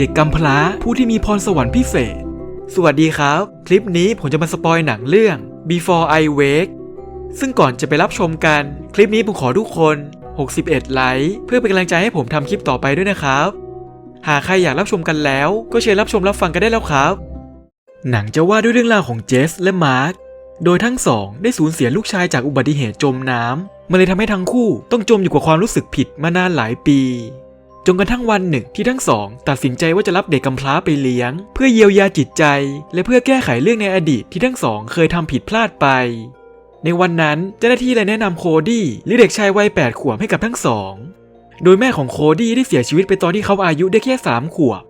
เด็กกำพร้าผู้ที่มีพรสวรรค์พิเศษ สวัสดีครับ คลิปนี้ผมจะมาสปอยหนังเรื่อง Before I Wake ซึ่งก่อนจะไปรับชมกัน คลิปนี้ผมขอทุกคน 61 ไลค์เพื่อเป็นกำลังใจให้ผมทำคลิปต่อไปด้วยนะครับ หากใครอยากรับชมกันแล้ว ก็เชิญรับชมรับฟังกันได้แล้วครับ หนังจะว่าด้วยเรื่องราวของเจสและมาร์คโดยทั้งสองได้สูญเสียลูกชายจากอุบัติเหตุจมน้ำมันเลยทำให้ทั้งคู่ต้องจมอยู่กับความรู้สึกผิดมานานหลายปี จนกระทั่งวันหนึ่งที่ทั้งสอง ตัดสินใจว่าจะรับเด็กกำพร้าไปเลี้ยง เพื่อเยียวยาจิตใจ และเพื่อแก้ไขเรื่องในอดีตที่ทั้งสอง เคยทำผิดพลาดไป ในวันนั้นเจ้าหน้าที่เลยแนะนำโคดี้หรือเด็กชายวัย8ขวบให้กับทั้งสอง โดยแม่ของโคดี้ได้เสียชีวิตไปตอนที่เขาอายุได้แค่3ขวบ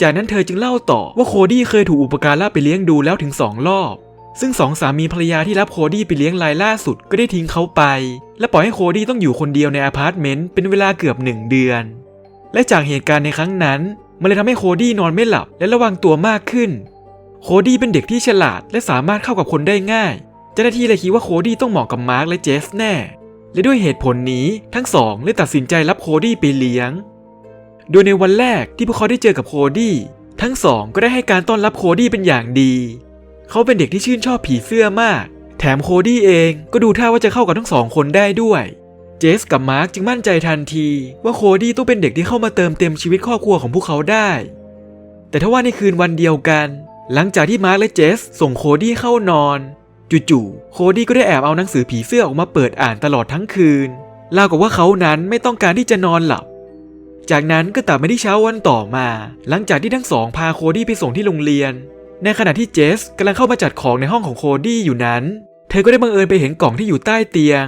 จากนั้นเธอจึงเล่าต่อว่าโคดี้เคยถูกอุปการะไปเลี้ยงดูแล้วถึงสองรอบซึ่งสองสามีภรรยาที่รับโคดี้ไปเลี้ยงรายล่าสุดก็ได้ทิ้งเขาไป และปล่อยให้โคดี้ต้องอยู่คนเดียวในอพาร์ตเมนต์เป็นเวลาเกือบหนึ่งเดือน และจากเหตุการณ์ในครั้งนั้น มันเลยทำให้โคดี้นอนไม่หลับและระวังตัวมากขึ้น โคดี้เป็นเด็กที่ฉลาดและสามารถเข้ากับคนได้ง่าย เจ้าหน้าที่เลยคิดว่าโคดี้ต้องเหมาะกับมาร์คและเจสแน่ และด้วยเหตุผลนี้ทั้งสองเลยตัดสินใจรับโคดี้ไปเลี้ยง โดยในวันแรกที่พวกเขาได้เจอกับโคดี้ทั้งสองก็ได้ให้การต้อนรับโคดี้เป็นอย่างดี เขาเป็นเด็กที่ชื่นชอบผีเสื้อมาก แถมโคดี้เองก็ดูท่าว่าจะเข้ากับทั้งสองคนได้ด้วย เจสกับมาร์คจึงมั่นใจทันที ว่าโคดี้ต้องเป็นเด็กที่เข้ามาเติมเต็มชีวิตครอบครัวของพวกเขาได้ แต่ถ้าว่าในคืนวันเดียวกัน หลังจากที่มาร์คและเจสส่งโคดี้เข้านอน จู่ๆโคดี้ก็ได้แอบเอาหนังสือผีเสื้อออกมาเปิดอ่านตลอดทั้งคืนรากับว่าเขานั้นไม่ต้องการที่จะนอนหลับ จากนั้นก็ตัดมาที่เช้าวันต่อมา หลังจากที่ทั้งสองพาโคดี้ไปส่งที่โรงเรียน ในขณะที่เจสกำลังเข้ามาจัดของในห้องของโคดี้อยู่นั้น เธอก็ได้บังเอิญไปเห็นกล่องที่อยู่ใต้เตียง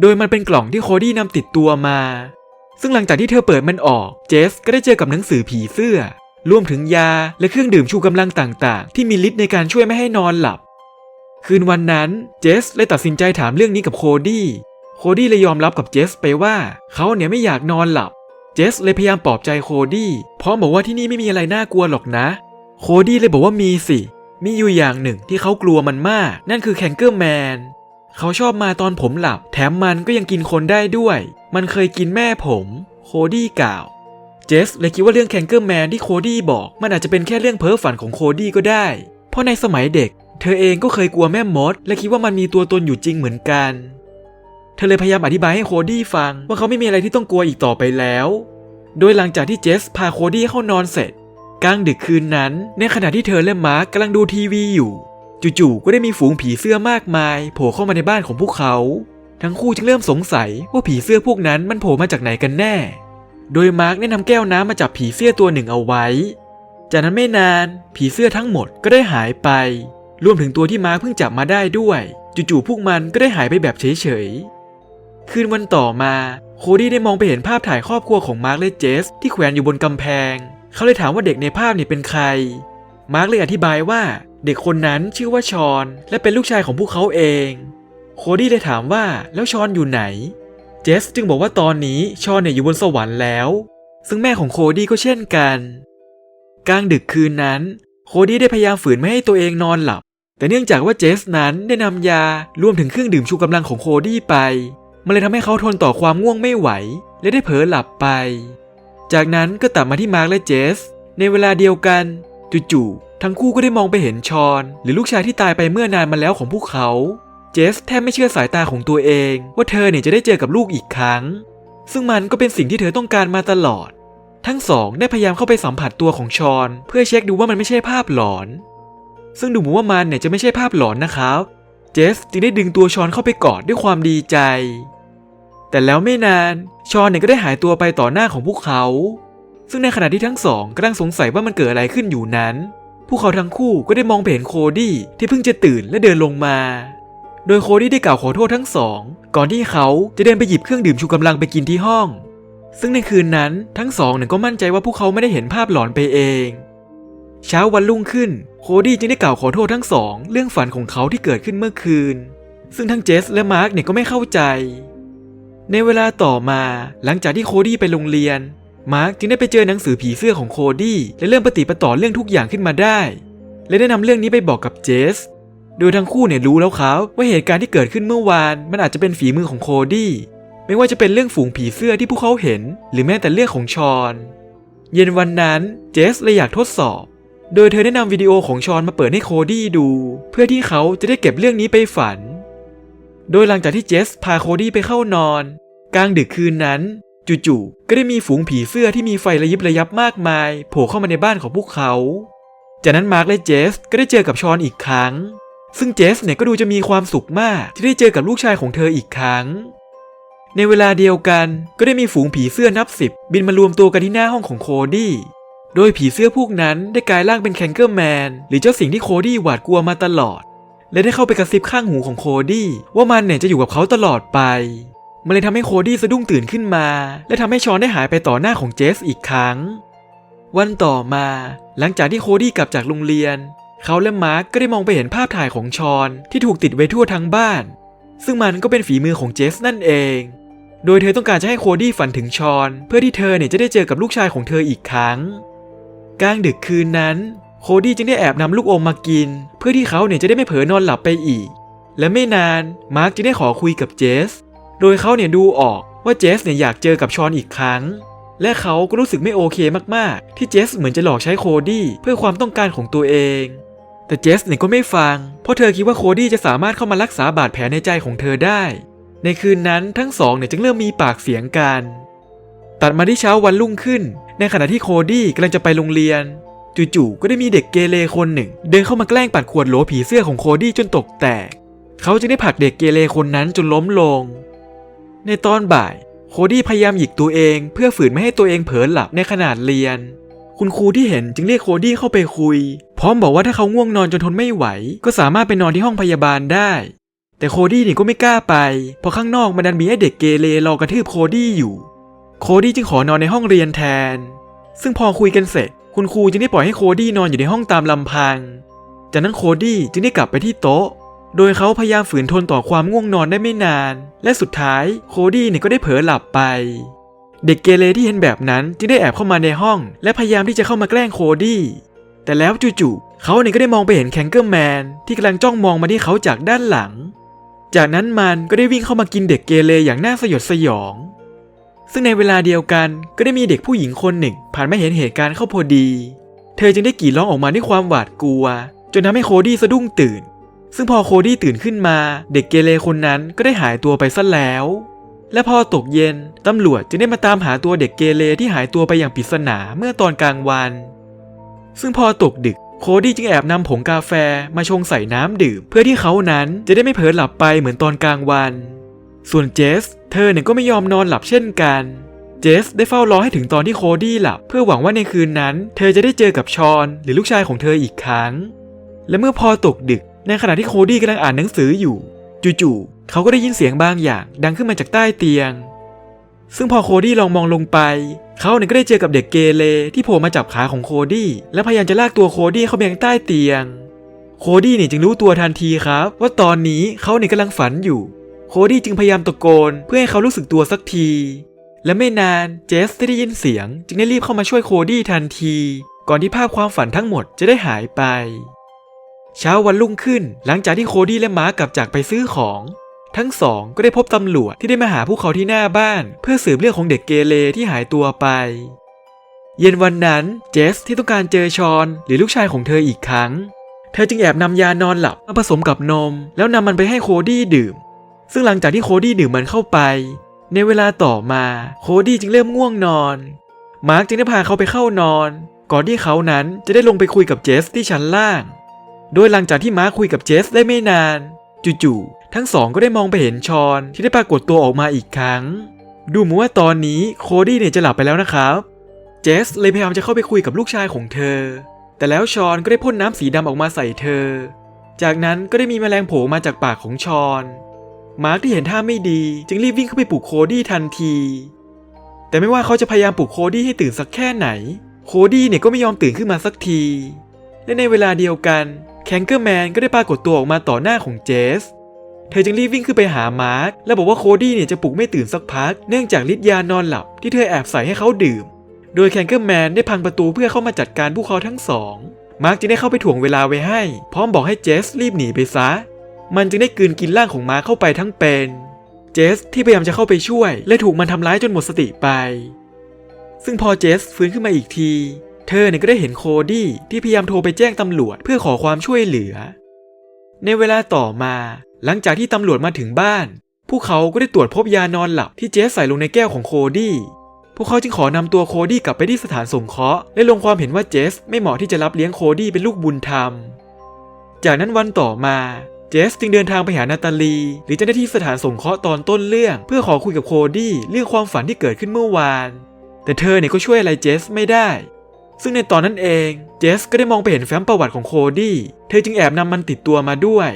โดยมันเป็นกล่องที่โคดี้นำติดตัวมา ซึ่งหลังจากที่เธอเปิดมันออก เจสก็ได้เจอกับหนังสือผีเสื้อ รวมถึงยาและเครื่องดื่มชูกำลังต่าง ๆ ที่มีฤทธิ์ในการช่วยไม่ให้นอนหลับ คืนวันนั้นเจสเลยตัดสินใจถามเรื่องนี้กับโคดี้โคดี้เลยยอมรับกับเจสไปว่าเขาเนี่ยไม่อยากนอนหลับ เจสเลยพยายามปลอบใจโคดี้พร้อมบอกว่าที่นี่ไม่มีอะไรน่ากลัวหรอกนะ โคดี้เลยบอกว่ามีสิ มีอยู่อย่างหนึ่งที่เขากลัวมันมาก นั่นคือแคนเกอร์แมน เขาชอบมาตอนผมหลับ แถมมันก็ยังกินคนได้ด้วย มันเคยกินแม่ผม โคดี้กล่าว เจสเลยคิดว่าเรื่องแคนเกอร์แมนที่โคดี้บอก มันอาจจะเป็นแค่เรื่องเพ้อฝันของโคดี้ก็ได้ เพราะในสมัยเด็ก เธอเองก็เคยกลัวแม่มด และคิดว่ามันมีตัวตนอยู่จริงเหมือนกัน เธอเลยพยายามอธิบายให้โคดี้ฟังว่าเขาไม่มีอะไรที่ต้องกลัวอีกต่อไปแล้ว โดยหลังจากที่เจสพาโคดี้เข้านอนเสร็จกลางดึกคืนนั้น ในขณะที่เธอและมาร์กกำลังดูทีวีอยู่ จู่ๆก็ได้มีฝูงผีเสื้อมากมายโผล่เข้ามาในบ้านของพวกเขา ทั้งคู่จึงเริ่มสงสัยว่าผีเสื้อพวกนั้นมันโผล่มาจากไหนกันแน่ โดยมาร์กได้นำแก้วน้ำมาจับผีเสื้อตัวหนึ่งเอาไว้ จากนั้นไม่นานผีเสื้อทั้งหมดก็ได้หายไป รวมถึงตัวที่มาร์กเพิ่งจับมาได้ด้วย จู่ๆพวกมันก็ได้หายไปแบบเฉยๆคืนวันต่อมาโคดี้ได้มองไปเห็นภาพถ่ายครอบครัวของมาร์กและเจส ที่แขวนอยู่บนกำแพง เขาเลยถามว่าเด็กในภาพนี่เป็นใคร มาร์กเลยอธิบายว่า เด็กคนนั้นชื่อว่าชอนและเป็นลูกชายของพวกเขาเอง โคดี้เลยถามว่าแล้วชอนอยู่ไหน เจสจึงบอกว่าตอนนี้ชอนเนี่ยอยู่บนสวรรค์แล้ว ซึ่งแม่ของโคดี้ก็เช่นกัน กลางดึกคืนนั้น โคดี้ได้พยายามฝืนไม่ให้ตัวเองนอนหลับ แต่เนื่องจากว่าเจสนั้นได้นำยารวมถึงเครื่องดื่มชูกำลังของโคดี้ไป มันเลยทำให้เขาทนต่อความง่วงไม่ไหว และได้เผลอหลับไป จากนั้นก็ตัดมาที่มาร์กและเจส ในเวลาเดียวกัน จู่ๆทั้งคู่ก็ได้มองไปเห็นชอน หรือลูกชายที่ตายไปเมื่อนานมาแล้วของพวกเขา เจสแทบไม่เชื่อสายตาของตัวเอง ว่าเธอเนี่ยจะได้เจอกับลูกอีกครั้ง ซึ่งมันก็เป็นสิ่งที่เธอต้องการมาตลอด ทั้งสองได้พยายามเข้าไปสัมผัสตัวของชอน เพื่อเช็คดูว่ามันไม่ใช่ภาพหลอน ซึ่งดูเหมือนว่ามันเนี่ยจะไม่ใช่ภาพหลอนนะครับ เจสจึงได้ดึงตัวชอนเข้าไปกอดด้วยความดีใจ แต่แล้วไม่นานชอนเนี่ยก็ได้หายตัวไปต่อหน้าของพวกเขา ซึ่งในขณะที่ทั้งสองกำลังสงสัยว่ามันเกิดอะไรขึ้นอยู่นั้น พวกเขาทั้งคู่ก็ได้มองเห็นโคดี้ที่เพิ่งจะตื่นและเดินลงมา โดยโคดี้ได้กล่าวขอโทษทั้งสอง ก่อนที่เขาจะเดินไปหยิบเครื่องดื่มชูกำลังไปกินที่ห้อง ซึ่งในคืนนั้นทั้งสองเนี่ยก็มั่นใจว่าพวกเขาไม่ได้เห็นภาพหลอนไปเอง เช้าวันรุ่งขึ้นโคดี้จึงได้กล่าวขอโทษทั้งสอง เรื่องฝันของเขาที่เกิดขึ้นเมื่อคืน ซึ่งทั้งเจสและมาร์กเนี่ยก็ไม่เข้าใจ ในเวลาต่อมาหลังจากที่โคดี้ไปโรงเรียน มาร์กจึงได้ไปเจอหนังสือผีเสื้อของโคดี้และเริ่มปฏิปต่อเรื่องทุกอย่างขึ้นมาได้ และได้นำเรื่องนี้ไปบอกกับเจส โดยทั้งคู่เนี่ยรู้แล้วครับว่าเหตุการณ์ที่เกิดขึ้นเมื่อวาน มันอาจจะเป็นฝีมือของโคดี้ไม่ว่าจะเป็นเรื่องฝูงผีเสื้อที่พวกเขาเห็น หรือแม้แต่เรื่องของชอน เย็นวันนั้นเจสเลยอยากทดสอบ โดยเธอได้นำวิดีโอของชอนมาเปิดให้โคดี้ดู เพื่อที่เขาจะได้เก็บเรื่องนี้ไปฝัน โดยหลังจากที่เจสพาโคดี้ไปเข้านอน กลางดึกคืนนั้น จู่ๆ ก็ได้มีฝูงผีเสื้อที่มีไฟระยิบระยับมากมาย โผล่เข้ามาในบ้านของพวกเขา จากนั้นมาร์กและเจสก็ได้เจอกับชอนอีกครั้ง ซึ่งเจสเนี่ยก็ดูจะมีความสุขมากที่ได้เจอกับลูกชายของเธออีกครั้ง ในเวลาเดียวกันก็ได้มีฝูงผีเสื้อนับสิบบินมารวมตัวกันที่หน้าห้องของโคดี้ โดยผีเสื้อพวกนั้นได้กลายร่างเป็นแคนเกอร์แมนหรือเจ้าสิ่งที่โคดี้หวาดกลัวมาตลอด และได้เข้าไปกระซิบข้างหูของโคดี้ว่ามันเนี่ยจะอยู่กับเขาตลอดไป มันเลยทำให้โคดี้สะดุ้งตื่นขึ้นมา และทำให้ชอนได้หายไปต่อหน้าของเจสอีกครั้ง วันต่อมา หลังจากที่โคดี้กลับจากโรงเรียน เขาและมาร์กก็ได้มองไปเห็นภาพถ่ายของชอนที่ถูกติดไว้ทั่วทั้งบ้าน ซึ่งมันก็เป็นฝีมือของเจสนั่นเอง โดยเธอต้องการจะให้โคดี้ฝันถึงชอน เพื่อที่เธอเนี่ยจะได้เจอกับลูกชายของเธออีกครั้ง กลางดึกคืนนั้น โคดี้จึงได้แอบนำลูกอมมากิน เพื่อที่เขาเนี่ยจะได้ไม่เผลอนอนหลับไปอีก และไม่นานมาร์กจึงได้ขอคุยกับเจส โดยเขาเนี่ยดูออกว่าเจสเนี่ยอยากเจอกับชอนอีกครั้ง และเขาก็รู้สึกไม่โอเคมากๆ ที่เจสเหมือนจะหลอกใช้โคดี้เพื่อความต้องการของตัวเอง แต่เจสเนี่ยก็ไม่ฟัง เพราะเธอคิดว่าโคดี้จะสามารถเข้ามารักษาบาดแผลในใจของเธอได้ ในคืนนั้นทั้งสองเนี่ยจึงเริ่มมีปากเสียงกัน ตัดมาที่เช้าวันรุ่งขึ้น ในขณะที่โคดี้กำลังจะไปโรงเรียนจู่ๆก็ได้มีเด็กเกเรคนหนึ่ง เดินเข้ามาแกล้งปัดขวดโหลผีเสื้อของโคดี้จนตกแตก เขาจึงได้ผลักเด็กเกเรคนนั้นจนล้มลง ในตอนบ่าย โคดี้พยายามหยิกตัวเองเพื่อฝืนไม่ให้ตัวเองเผลอหลับในขนาดเรียน คุณครูที่เห็นจึงเรียกโคดี้เข้าไปคุย พร้อมบอกว่าถ้าเขาง่วงนอนจนทนไม่ไหว ก็สามารถไปนอนที่ห้องพยาบาลได้ แต่โคดี้นี่ก็ไม่กล้าไปเพราะข้างนอกมันดันมีไอ้เด็กเกเรรอกระทืบโคดี้อยู่ โคดี้จึงขอนอนในห้องเรียนแทน ซึ่งพอคุยกันเสร็จ คุณครูจึงได้ปล่อยให้โคดี้นอนอยู่ในห้องตามลำพัง จากนั้นโคดี้จึงได้กลับไปที่โต๊ะ โดยเขาพยายามฝืนทนต่อความง่วงนอนได้ไม่นาน และสุดท้ายโคดี้เนี่ยก็ได้เผลอหลับไป เด็กเกเรที่เห็นแบบนั้นจึงได้แอบเข้ามาในห้อง และพยายามที่จะเข้ามาแกล้งโคดี้แต่แล้วจู่ๆเขาเนี่ยก็ได้มองไปเห็นแคนเกอร์แมนที่กำลังจ้องมองมาที่เขาจากด้านหลัง จากนั้นมันก็ได้วิ่งเข้ามากินเด็กเกเรอย่างน่าสยดสยอง ซึ่งในเวลาเดียวกันก็ได้มีเด็กผู้หญิงคนหนึ่ง ผ่านมาเห็นเหตุการณ์เข้าพอดี เธอจึงได้กรีดร้องออกมาด้วยความหวาดกลัว จนทำให้โคดี้สะดุ้งตื่น ซึ่งพอโคดี้ตื่นขึ้นมา เด็กเกเรคนนั้นก็ได้หายตัวไปซะแล้ว และพอตกเย็น ตำรวจจึงได้มาตามหาตัวเด็กเกเรที่หายตัวไปอย่างปริศนาเมื่อตอนกลางวัน ซึ่งพอตกดึกโคดี้จึงแอบนำผงกาแฟมาชงใส่น้ำดื่ม เพื่อที่เขานั้นจะได้ไม่เผลอหลับไปเหมือนตอนกลางวัน ส่วนเจส เธอเนี่ยก็ไม่ยอมนอนหลับเช่นกัน เจสได้เฝ้ารอให้ถึงตอนที่โคดี้หลับ เพื่อหวังว่าในคืนนั้น เธอจะได้เจอกับชอนหรือลูกชายของเธออีกครั้ง และเมื่อพอตกดึก ในขณะที่โคดี้กำลังอ่านหนังสืออยู่ จู่ๆเขาก็ได้ยินเสียงบางอย่างดังขึ้นมาจากใต้เตียง ซึ่งพอโคดี้ลองมองลงไป เขาเนี่ยก็ได้เจอกับเด็กเกเรที่โผล่มาจับขาของโคดี้และพยายามจะลากตัวโคดี้เข้าไปยังใต้เตียง โคดี้เนี่ยจึงรู้ตัวทันทีครับ ว่าตอนนี้เขาเนี่ยกำลังฝันอยู่ โคดี้จึงพยายามตะโกนเพื่อให้เขารู้สึกตัวสักที และไม่นานเจสที่ได้ยินเสียง จึงได้รีบเข้ามาช่วยโคดี้ทันที ก่อนที่ภาพความฝันทั้งหมดจะได้หายไป เช้าวันรุ่งขึ้น หลังจากที่โคดี้และมาร์กกลับจากไปซื้อของ ทั้งสองก็ได้พบตำรวจที่ได้มาหาพวกเขาที่หน้าบ้าน เพื่อสืบเรื่องของเด็กเกเรที่หายตัวไป เย็นวันนั้นเจสที่ต้องการเจอชอนหรือลูกชายของเธออีกครั้ง เธอจึงแอบนำยานอนหลับมาผสมกับนม แล้วนำมันไปให้โคดี้ดื่ม ซึ่งหลังจากที่โคดี้ดื่มมันเข้าไป ในเวลาต่อมาโคดี้จึงเริ่มง่วงนอน มาร์กจึงได้พาเขาไปเข้านอน ก่อนที่เขานั้นจะได้ลงไปคุยกับเจสที่ชั้นล่าง โดยหลังจากที่มาร์คคุยกับเจสได้ไม่นาน จู่ๆทั้งสองก็ได้มองไปเห็นชอนที่ได้ปรากฏตัวออกมาอีกครั้ง ดูเหมือนว่าตอนนี้โคดี้เนี่ยจะหลับไปแล้วนะครับเจสเลยพยายามจะเข้าไปคุยกับลูกชายของเธอ แต่แล้วชอนก็ได้พ่นน้ำสีดำออกมาใส่เธอ จากนั้นก็ได้มีแมลงโผล่มาจากปากของชอนมาร์คที่เห็นท่าไม่ดี จึงรีบวิ่งเข้าไปปลุกโคดี้ทันที แต่ไม่ว่าเขาจะพยายามปลุกโคดี้ให้ตื่นสักแค่ไหน โคดี้เนี่ยก็ไม่ยอมตื่นขึ้นมาสักที และในเวลาเดียวกัน แคนเกอร์แมนก็ได้ปรากฏตัวออกมาต่อหน้าของเจส เธอจึงรีบวิ่งขึ้นไปหามาร์คและบอกว่าโคดี้เนี่ยจะปลุกไม่ตื่นสักพัก เนื่องจากฤทธิ์ยานอนหลับที่เธอแอบใส่ให้เขาดื่ม โดยแคนเกอร์แมนได้พังประตูเพื่อเข้ามาจัดการพวกเขาทั้งสอง มาร์คจึงได้เข้าไปถ่วงเวลาไว้ให้ พร้อมบอกให้เจสรีบหนีไปซะ มันจึงได้กลืนกินร่างของมาร์คเข้าไปทั้งเป็น เจสที่พยายามจะเข้าไปช่วย และถูกมันทำร้ายจนหมดสติไป ซึ่งพอเจสฟื้นขึ้นมาอีกที เธอเนี่ยก็ได้เห็นโคดี้ที่พยายามโทรไปแจ้งตำรวจเพื่อขอความช่วยเหลือ ในเวลาต่อมา หลังจากที่ตำรวจมาถึงบ้าน พวกเขาก็ได้ตรวจพบยานอนหลับที่เจสใส่ลงในแก้วของโคดี้พวกเขาจึงขอนำตัวโคดี้กลับไปที่สถานสงเคราะห์และลงความเห็นว่าเจสไม่เหมาะที่จะรับเลี้ยงโคดี้เป็นลูกบุญธรรม จากนั้นวันต่อมาเจสจึงเดินทางไปหานาตาลี หรือเจ้าหน้าที่สถานสงเคราะห์ตอนต้นเรื่อง เพื่อขอคุยกับโคดี้เรื่องความฝันที่เกิดขึ้นเมื่อวาน แต่เธอเนี่ยก็ช่วยอะไรเจสไม่ได้ ซึ่งในตอนนั้นเองเจสก็ได้มองไปเห็นแฟ้มประวัติของโคดี้ เธอจึงแอบนำมันติดตัวมาด้วย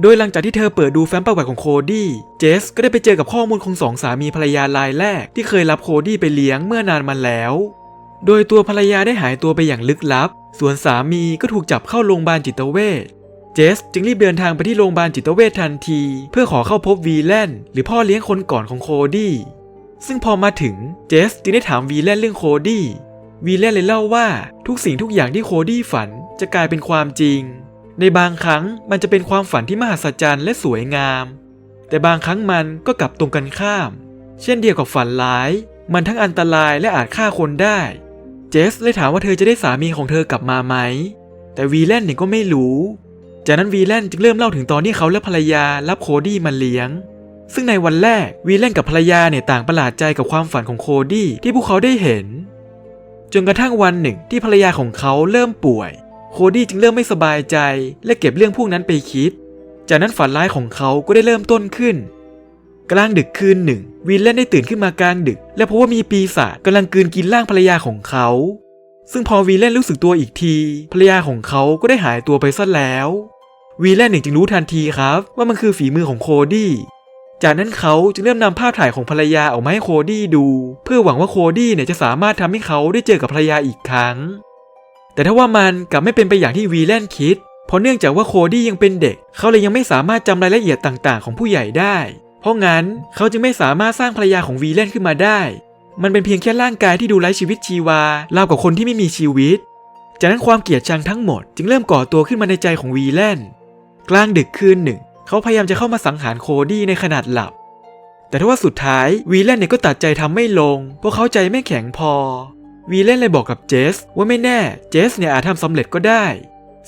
โดยหลังจากที่เธอเปิดดูแฟ้มประวัติของโคดี้ เจสก็ได้ไปเจอกับข้อมูลของสองสามีภรรยารายแรกที่เคยรับโคดี้ไปเลี้ยงเมื่อนานมาแล้ว โดยตัวภรรยาได้หายตัวไปอย่างลึกลับ ส่วนสามีก็ถูกจับเข้าโรงพยาบาลจิตเวชเจสจึงรีบเดินทางไปที่โรงพยาบาลจิตเวชทันที เพื่อขอเข้าพบวีแลนหรือพ่อเลี้ยงคนก่อนของโคดี้ ซึ่งพอมาถึงเจสจึงได้ถามวีแลนเรื่องโคดี้ วีแลนเลยเล่าว่าทุกสิ่งทุกอย่างที่โคดี้ฝันจะกลายเป็นความจริง ในบางครั้งมันจะเป็นความฝันที่มหัศจรรย์และสวยงาม แต่บางครั้งมันก็กลับตรงกันข้าม เช่นเดียวกับฝันร้าย มันทั้งอันตรายและอาจฆ่าคนได้ เจสเลยถามว่าเธอจะได้สามีของเธอกลับมาไหม แต่วีแลนเนี่ยก็ไม่รู้ จากนั้นวีแลนจึงเริ่มเล่าถึงตอนที่เขาและภรรยารับโคดี้มาเลี้ยงซึ่งในวันแรกวีแลนกับภรรยาเนี่ยต่างประหลาดใจกับความฝันของโคดี้ที่พวกเขาได้เห็น จนกระทั่งวันหนึ่งที่ภรรยาของเขาเริ่มป่วย โคดี้จึงเริ่มไม่สบายใจ และเก็บเรื่องพวกนั้นไปคิด จากนั้นฝันร้ายของเขาก็ได้เริ่มต้นขึ้น กลางดึกคืนหนึ่งวีแลนได้ตื่นขึ้นมากลางดึก และพบว่ามีปีศาจกำลังกืนกินร่างภรรยาของเขา ซึ่งพอวีแลนรู้สึกตัวอีกที ภรรยาของเขาก็ได้หายตัวไปซะแล้ว วีแลนหนึ่งจึงรู้ทันทีครับ ว่ามันคือฝีมือของโคดี้ จากนั้นเขาจึงเริ่มนำภาพถ่ายของภรรยาออกมาให้โคดี้ดู เพื่อหวังว่าโคดี้เนี่ยจะสามารถทำให้เขาได้เจอกับภรรยาอีกครั้ง แต่ถ้าว่ามันกลับไม่เป็นไปอย่างที่วีแลนคิด เพราะเนื่องจากว่าโคดี้ยังเป็นเด็ก เขาเลยยังไม่สามารถจำรายละเอียดต่างๆ ของผู้ใหญ่ได้ เพราะงั้นเขาจึงไม่สามารถสร้างภรรยาของวีแลนขึ้นมาได้ มันเป็นเพียงแค่ร่างกายที่ดูไร้ชีวิตชีวาราวกับคนที่ไม่มีชีวิต จากนั้นความเกลียดชังทั้งหมด จึงเริ่มก่อตัวขึ้นมาในใจของวีแลนกลางดึกคืนหนึ่ง เขาพยายามจะเข้ามาสังหารโคดี้ในขนาดหลับ แต่ทว่าสุดท้ายวีแลนเนี่ยก็ตัดใจทำไม่ลง เพราะเขาใจไม่แข็งพอ วีแลนเลยบอกกับเจส ว่าไม่แน่เจสเนี่ยอาจทำสำเร็จก็ได้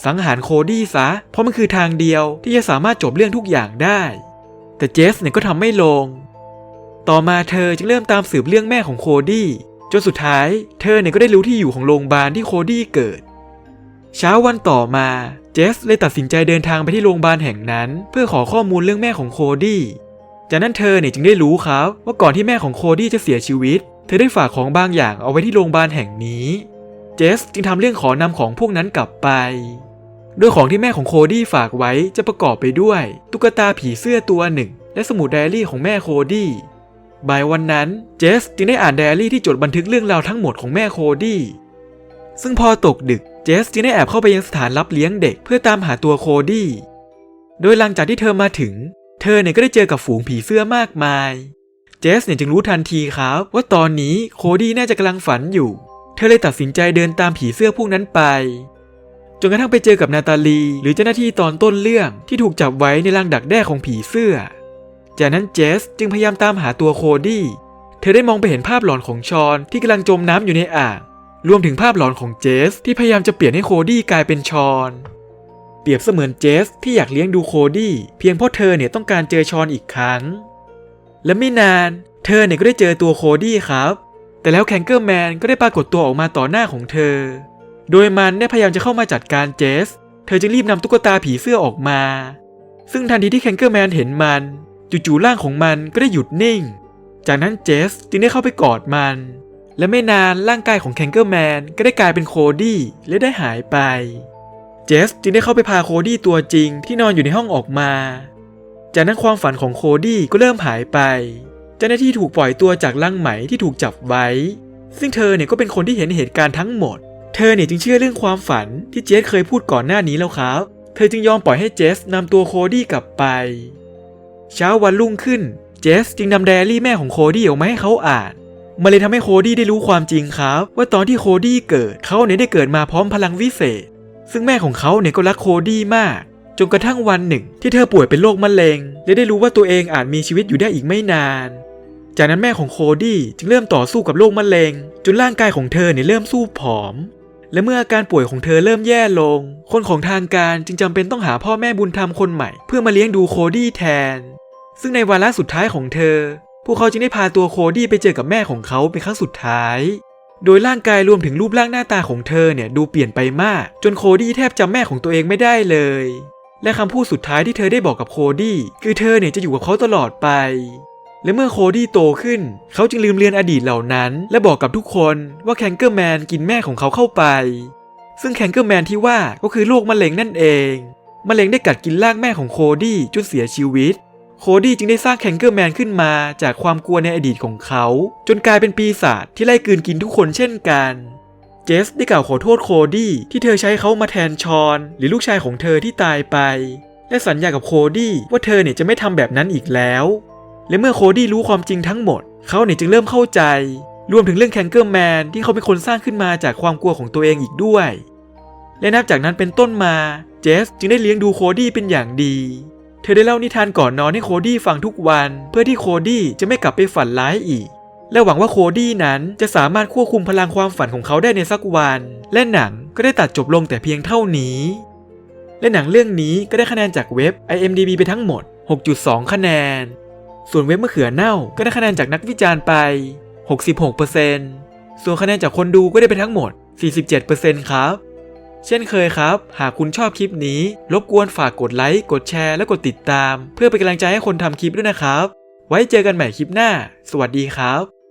สังหารโคดี้ซะ เพราะมันคือทางเดียวที่จะสามารถจบเรื่องทุกอย่างได้ แต่เจสเนี่ยก็ทำไม่ลง ต่อมาเธอจึงเริ่มตามสืบเรื่องแม่ของโคดี้จนสุดท้าย เธอเนี่ยก็ได้รู้ที่อยู่ของโรงพยาบาลที่โคดี้เกิด เช้าวันต่อมาเจสเลยตัดสินใจเดินทางไปที่โรงพยาบาลแห่งนั้น เพื่อขอข้อมูลเรื่องแม่ของโคดี้จากนั้นเธอเนี่ยจึงได้รู้ครับว่าก่อนที่แม่ของโคดี้จะเสียชีวิต เธอได้ฝากของบางอย่างเอาไว้ที่โรงพยาบาลแห่งนี้เจสจึงทำเรื่องขอนำของพวกนั้นกลับไปโดยของที่แม่ของโคดี้ฝากไว้จะประกอบไปด้วย ตุ๊กตาผีเสื้อตัวหนึ่ง และสมุดไดอารี่ของแม่โคดี้บ่ายวันนั้นเจสจึงได้อ่านไดอารี่ที่จดบันทึกเรื่องราวทั้งหมดของแม่โคดี้ซึ่งพอตกดึก เจสจึงได้แอบเข้าไปยังสถานรับเลี้ยงเด็กเพื่อตามหาตัวโคดี้ โดยหลังจากที่เธอมาถึง เธอเนี่ยก็ได้เจอกับฝูงผีเสื้อมากมาย เจสเนี่ยจึงรู้ทันทีครับ ว่าตอนนี้โคดี้น่าจะกำลังฝันอยู่ เธอเลยตัดสินใจเดินตามผีเสื้อพวกนั้นไป จนกระทั่งไปเจอกับนาตาลี หรือเจ้าหน้าที่ตอนต้นเรื่องที่ถูกจับไว้ในรังดักแด้ของผีเสื้อ จากนั้นเจสจึงพยายามตามหาตัวโคดี้ เธอได้มองไปเห็นภาพหลอนของชอนที่กำลังจมน้ำอยู่ในอ่าง รวมถึงภาพหลอนของเจส ที่พยายามจะเปลี่ยนให้โคดี้กลายเป็นชอน เปรียบเสมือนเจส ที่อยากเลี้ยงดูโคดี้เพียงเพราะเธอเนี่ยต้องการเจอชอนอีกครั้ง และไม่นาน เธอเนี่ยก็ได้เจอตัวโคดี้ครับ แต่แล้วแคนเกอร์แมนก็ได้ปรากฏตัวออกมาต่อหน้าของเธอ โดยมันได้พยายามจะเข้ามาจัดการเจส เธอจึงรีบนำตุ๊กตาผีเสื้อออกมา ซึ่งทันทีที่แคนเกอร์แมนเห็นมันจู่ๆร่างของมันก็ได้หยุดนิ่ง จากนั้นเจสจึงได้เข้าไปกอดมัน และไม่นานร่างกายของแคนเกอร์แมนก็ได้กลายเป็นโคดี้และได้หายไป เจสจึงได้เข้าไปพาโคดี้ตัวจริงที่นอนอยู่ในห้องออกมา จากนั้นความฝันของโคดี้ก็เริ่มหายไป เจ้าหน้าที่ถูกปล่อยตัวจากลังไหมที่ถูกจับไว้ ซึ่งเธอเนี่ยก็เป็นคนที่เห็นเหตุการณ์ทั้งหมด เธอเนี่ยจึงเชื่อเรื่องความฝันที่เจสเคยพูดก่อนหน้านี้แล้วครับ เธอจึงยอมปล่อยให้เจสนำตัวโคดี้กลับไป เช้าวันรุ่งขึ้น เจสจึงนำไดอารี่แม่ของโคดี้ออกมาให้เขาอ่าน มันเลยทำให้โคดี้ได้รู้ความจริงครับ ว่าตอนที่โคดี้เกิดเขาเนี่ยได้เกิดมาพร้อมพลังวิเศษ ซึ่งแม่ของเขาเนี่ยก็รักโคดี้มาก จนกระทั่งวันหนึ่ง ที่เธอป่วยเป็นโรคมะเร็งและได้รู้ว่าตัวเองอาจมีชีวิตอยู่ได้อีกไม่นาน จากนั้นแม่ของโคดี้จึงเริ่มต่อสู้กับโรคมะเร็ง จนร่างกายของเธอเนี่ยเริ่มสู้ผอม และเมื่ออาการป่วยของเธอเริ่มแย่ลง คนของทางการจึงจำเป็นต้องหาพ่อแม่บุญธรรมคนใหม่ เพื่อมาเลี้ยงดูโคดี้แทนซึ่งในวาระสุดท้ายของเธอ พวกเขาจึงได้พาตัวโคดี้ไปเจอกับแม่ของเขาเป็นครั้งสุดท้าย โดยร่างกายรวมถึงรูปร่างหน้าตาของเธอเนี่ยดูเปลี่ยนไปมาก จนโคดี้แทบจำแม่ของตัวเองไม่ได้เลย และคำพูดสุดท้ายที่เธอได้บอกกับโคดี้คือเธอเนี่ยจะอยู่กับเขาตลอดไป และเมื่อโคดี้โตขึ้น เขาจึงลืมเลือนอดีตเหล่านั้น และบอกกับทุกคนว่าแคนเกอร์แมนกินแม่ของเขาเข้าไป ซึ่งแคนเกอร์แมนที่ว่าก็คือโรคมะเร็งนั่นเองมะเร็งได้กัดกินร่างแม่ของโคดี้จนเสียชีวิต โคดี้จึงได้สร้างแคนเกอร์แมนขึ้นมาจากความกลัวในอดีตของเขา จนกลายเป็นปีศาจที่ไล่กืนกินทุกคนเช่นกันเจสได้กล่าวขอโทษโคดี้ที่เธอใช้เขามาแทนชอน หรือลูกชายของเธอที่ตายไป และสัญญากับโคดี้ว่าเธอเนี่ยจะไม่ทำแบบนั้นอีกแล้ว และเมื่อโคดี้รู้ความจริงทั้งหมด เขาเนี่ยจึงเริ่มเข้าใจ รวมถึงเรื่องแคนเกอร์แมนที่เขาเป็นคนสร้างขึ้นมาจากความกลัวของตัวเองอีกด้วย และนับจากนั้นเป็นต้นมา เจสจึงได้เลี้ยงดูโคดี้เป็นอย่างดี เธอได้เล่านิทานก่อนนอนให้โคดี้ฟังทุกวัน เพื่อที่โคดี้จะไม่กลับไปฝันร้ายอีก และหวังว่าโคดี้นั้นจะสามารถควบคุมพลังความฝันของเขาได้ในสักวัน และหนังก็ได้ตัดจบลงแต่เพียงเท่านี้ และหนังเรื่องนี้ก็ได้คะแนนจากเว็บ IMDb ไปทั้งหมด 6.2 คะแนน ส่วนเว็บมะเขือเน่าก็ได้คะแนนจากนักวิจารณ์ไป 66%ส่วนคะแนนจากคนดูก็ได้ไปทั้งหมด 47%ครับ เช่นเคยครับ หากคุณชอบคลิปนี้ รบกวนฝากกดไลค์ กดแชร์ และกดติดตาม เพื่อเป็นกำลังใจให้คนทำคลิปด้วยนะครับ ไว้เจอกันใหม่คลิปหน้า สวัสดีครับ